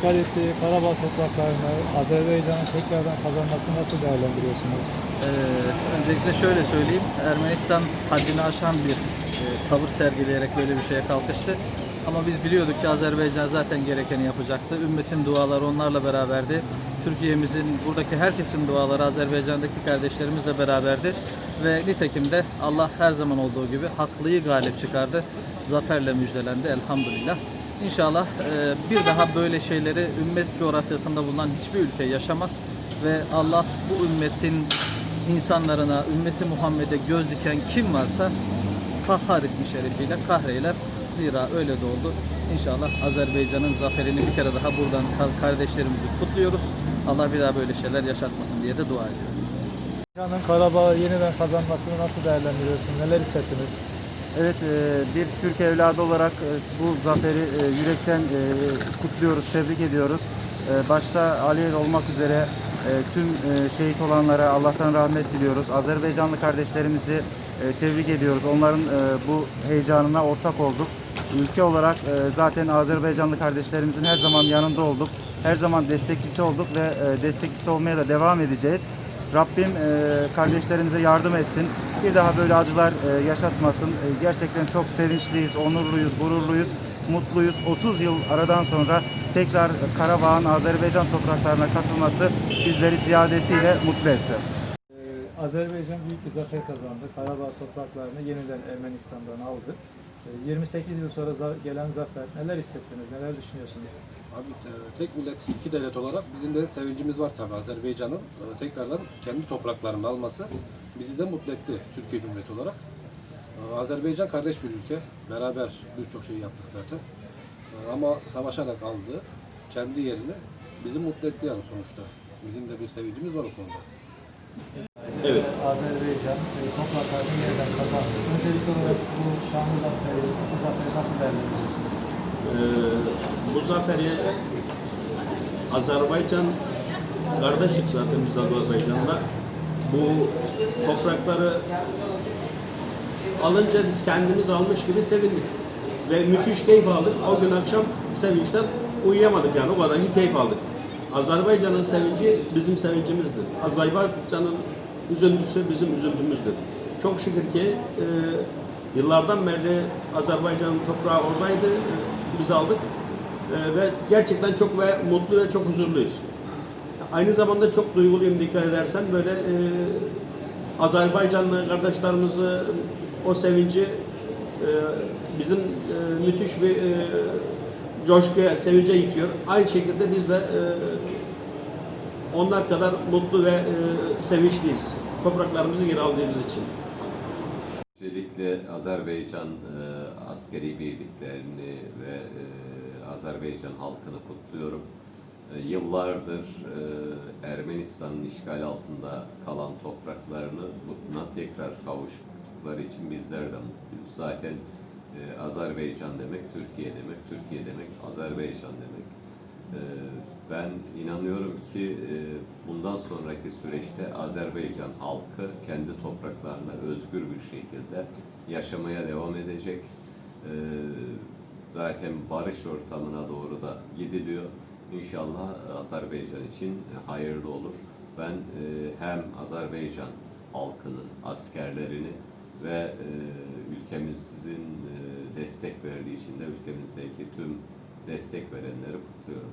işgal ettiği Karabağ topraklarını Azerbaycan'ın tekrardan kazanmasını nasıl değerlendiriyorsunuz? Ee, öncelikle şöyle söyleyeyim. Ermenistan haddini aşan bir e, tavır sergileyerek böyle bir şeye kalkıştı. Ama biz biliyorduk ki Azerbaycan zaten gerekeni yapacaktı. Ümmetin duaları onlarla beraberdi. Türkiye'mizin, buradaki herkesin duaları Azerbaycan'daki kardeşlerimizle beraberdi. Ve nitekim de Allah her zaman olduğu gibi haklıyı galip çıkardı. Zaferle müjdelendi elhamdülillah. İnşallah e, bir daha böyle şeyleri ümmet coğrafyasında bulunan hiçbir ülke yaşamaz ve Allah bu ümmetin insanlarına, ümmeti Muhammed'e göz diken kim varsa Kahhar ismi şerifiyle kahreyler. Zira öyle de oldu. İnşallah Azerbaycan'ın zaferini bir kere daha buradan ka- kardeşlerimizi kutluyoruz. Allah bir daha böyle şeyler yaşatmasın diye de dua ediyoruz. Azerbaycan'ın Karabağ'ı yeniden kazanmasını nasıl değerlendiriyorsun? Neler hissettiniz? Evet, e, bir Türk evladı olarak e, bu zaferi e, yürekten kutluyoruz, tebrik ediyoruz. Başta Aliyev olmak üzere tüm şehit olanlara Allah'tan rahmet diliyoruz. Azerbaycanlı kardeşlerimizi tebrik ediyoruz. Onların bu heyecanına ortak olduk. Ülke olarak zaten Azerbaycanlı kardeşlerimizin her zaman yanında olduk. Her zaman destekçisi olduk ve destekçisi olmaya da devam edeceğiz. Rabbim e, kardeşlerimize yardım etsin. Bir daha böyle acılar e, yaşatmasın. E, gerçekten çok sevinçliyiz, onurluyuz, gururluyuz, mutluyuz. 30 yıl aradan sonra tekrar Karabağ'ın Azerbaycan topraklarına katılması bizleri ziyadesiyle mutlu etti. Azerbaycan büyük bir zafer kazandı. Karabağ topraklarını yeniden Ermenistan'dan aldı. Ee, 28 yıl sonra gelen zafer. Neler hissettiniz? Neler düşünüyorsunuz? Abi e, tek millet, iki devlet olarak bizim de sevincimiz var tabii Azerbaycan'ın e, tekrardan kendi topraklarını alması bizi de mutlu etti Türkiye Cumhuriyeti olarak. E, Azerbaycan kardeş bir ülke. Beraber birçok şey yaptık zaten. Ama savaşarak aldı kendi yerini bizi mutlu etti yani sonuçta. Bizim de bir sevincimiz var o konuda. Evet. Azerbaycan topraklarını yeniden kazandı. Öncelikli olarak bu şanlı zaferi, bu zaferi nasıl değerlendiriyorsunuz? Ee, bu zaferi Azerbaycan kardeşlik zaten biz Azerbaycan'la. Bu toprakları alınca biz kendimiz almış gibi sevindik. Ve müthiş keyif aldık. O gün akşam sevinçten uyuyamadık yani o kadar iyi keyif aldık. Azerbaycan'ın sevinci bizim sevincimizdir. Azerbaycan'ın üzüntüsü bizim üzüntümüzdür. Çok şükür ki e, yıllardan beri Azerbaycan'ın toprağı oradaydı. E, biz aldık. E, ve gerçekten çok ve mutlu ve çok huzurluyuz. Aynı zamanda çok duyguluyum dikkat edersen böyle e, Azerbaycanlı kardeşlerimizi o sevinci e, bizim e, müthiş bir e, coşkuya, sevince itiyor. Aynı şekilde biz de e, onlar kadar mutlu ve e, sevinçliyiz. Topraklarımızı geri aldığımız için. Özellikle Azerbaycan e, askeri birliklerini ve e, Azerbaycan halkını kutluyorum. E, yıllardır e, Ermenistan'ın işgal altında kalan topraklarını buna tekrar kavuştukları için bizler de mutluyuz. Zaten e, Azerbaycan demek Türkiye demek, Türkiye demek Azerbaycan demek. E, ben inanıyorum ki e, bundan sonraki süreçte Azerbaycan halkı kendi topraklarında özgür bir şekilde yaşamaya devam edecek. E, zaten barış ortamına doğru da gidiliyor. İnşallah Azerbaycan için hayırlı olur. Ben e, hem Azerbaycan halkının, askerlerini ve e, ülkemizin e, destek verdiği için de ülkemizdeki tüm destek verenleri kutluyorum.